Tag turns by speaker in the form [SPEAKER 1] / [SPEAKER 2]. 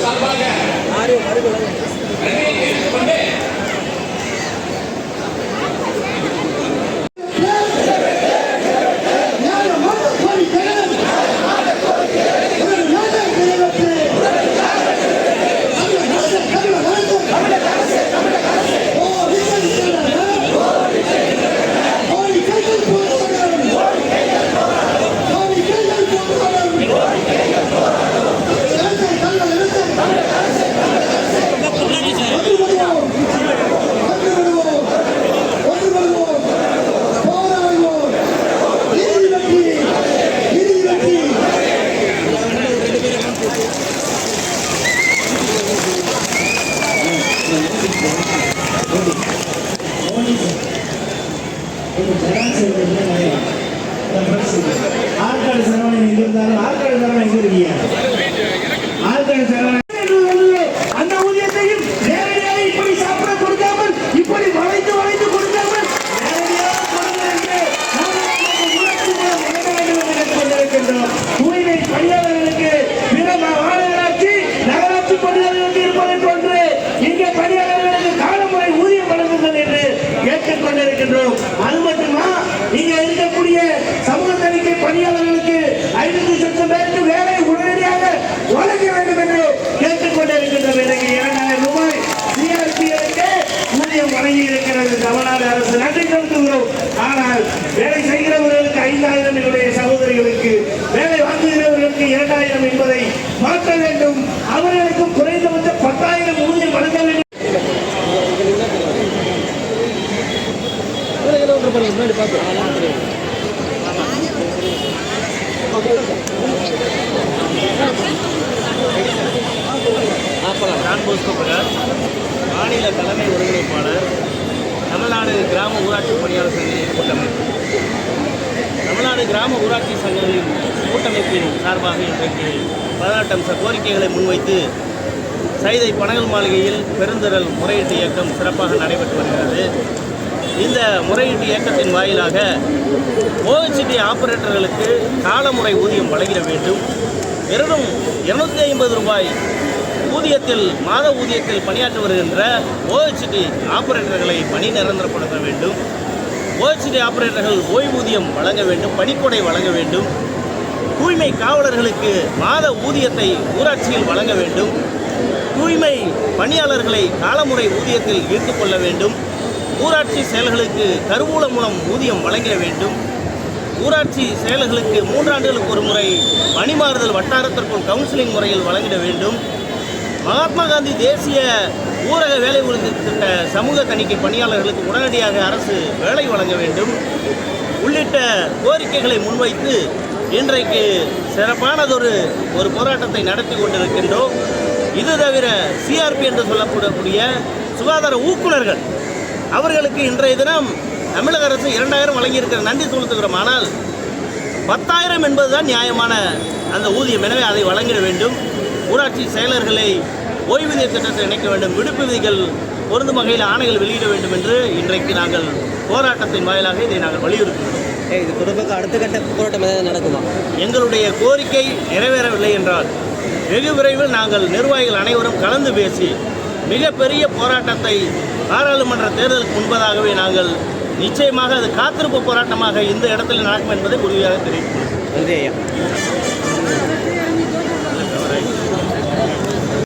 [SPEAKER 1] சார்பாக
[SPEAKER 2] ஆட்கள் சரவணன் எங்க இருந்தாலும் ஆட்கள் சரவணன் எங்க இருக்கீங்க ஆட்கள் சரவணன் இருக்கின்றோம். அது மட்டுமா? நீங்க இருக்கக்கூடிய சமூக தணிக்கை பணியாளர்களுக்கு
[SPEAKER 3] ஐநூத்தி சொத்து பேருக்கு வேலை உடனடியாக வழங்க வேண்டும் என்று கேட்டுக்கொண்டிருக்கின்றோம். எனக்கு இரண்டாயிரம் ரூபாய் சிஆர்பிஎலுக்கு ஊதியம் வழங்கி இருக்கிறது. தமிழ்நாடு அரசு நன்றி
[SPEAKER 2] செலுத்துகிறோம். ஆனால் வேலை செய்கிறவர்களுக்கு ஐந்தாயிரம் என்னுடைய சகோதரிகளுக்கு வேலை வாங்குகிறவர்களுக்கு இரண்டாயிரம் என்பதை மாற்ற வேண்டும். அவர்களுக்கும் குறைந்தபட்ச டான் போஸ்கோ பிரகாஷ் மாநில தலைமை ஒருங்கிணைப்பாளர். தமிழ்நாடு கிராம ஊராட்சி பணியாளர் சங்கங்களின் கூட்டமைப்பு. தமிழ்நாடு கிராம ஊராட்சி சங்கங்களின் கூட்டமைப்பின் சார்பாக இன்றைக்கு பதினெட்டு அம்ச கோரிக்கைகளை முன்வைத்து சைதை பனகல் மாளிகையில் பெருந்திரல் முறையீட்டு இயக்கம் சிறப்பாக நடைபெற்று வருகிறது. இந்த முறையீட்டு இயக்கத்தின் வாயிலாக ஓஹெச்டி ஆபரேட்டர்களுக்கு காலமுறை ஊதியம் வழங்கிட வேண்டும். வெறும் இருநூத்தி ஐம்பது ரூபாய் ஊதியத்தில் மாத ஊதியத்தில் பணியாற்றி வருகின்ற ஓஹெச்டி ஆபரேட்டர்களை பணி நிரந்தரப்படுத்த வேண்டும். ஓஹெச்டி ஆபரேட்டர்கள் ஓய்வூதியம் வழங்க வேண்டும் பணிக்கொடை வழங்க வேண்டும். தூய்மை காவலர்களுக்கு மாத ஊதியத்தை ஊராட்சியில் வழங்க வேண்டும். தூய்மை பணியாளர்களை காலமுறை ஊதியத்தில் ஈர்த்துக்கொள்ள வேண்டும். ஊராட்சி செயல்களுக்கு கருவூலம் மூலம் ஊதியம் வழங்கிட வேண்டும். ஊராட்சி செயல்களுக்கு மூன்றாண்டுகளுக்கு ஒரு முறை பணிமாறுதல் வட்டாரத்திற்குள் கவுன்சிலிங் முறையில் வழங்கிட வேண்டும். மகாத்மா காந்தி தேசிய ஊரக வேலை உறுதி திட்ட சமூக தணிக்கை பணியாளர்களுக்கு உடனடியாக அரசு வேலை வழங்க வேண்டும். உள்ளிட்ட கோரிக்கைகளை முன்வைத்து இன்றைக்கு சிறப்பானதொரு ஒரு போராட்டத்தை நடத்தி கொண்டிருக்கின்றோம். இது தவிர சிஆர்பி என்று சொல்லப்படக்கூடிய சுகாதார ஊக்குநர்கள் அவர்களுக்கு இன்றைய தினம் தமிழக அரசு இரண்டாயிரம் வழங்கியிருக்கிற நன்றி செலுத்துகிறோம். ஆனால் பத்தாயிரம் என்பதுதான் நியாயமான அந்த ஊதியம். எனவே அதை வழங்கிட வேண்டும். ஊராட்சி செயலர்களை ஓய்வூதிய திட்டத்தை இணைக்க வேண்டும். விடுப்பு விதிகள் பொருந்தும் வகையில் ஆணைகள் வெளியிட வேண்டும் என்று இன்றைக்கு நாங்கள் போராட்டத்தின் வாயிலாக இதை நாங்கள் வலியுறுத்துகிறோம்.
[SPEAKER 4] இது தொடர்பாக அடுத்த கட்ட போராட்டம் ஏதாவது நடக்குமா?
[SPEAKER 2] எங்களுடைய கோரிக்கை நிறைவேறவில்லை என்றால் வெகு விரைவில் நாங்கள் நிர்வாகிகள் அனைவரும் கலந்து பேசி மிகப்பெரிய போராட்டத்தை பாராளுமன்ற தேர்தலுக்கு முன்பதாகவே நாங்கள் நிச்சயமாக அது காத்திருப்பு போராட்டமாக இந்த இடத்தில் நடக்கும் என்பதை உறுதியாக தெரிவித்துள்ளோம்
[SPEAKER 4] நன்றி ஐயா.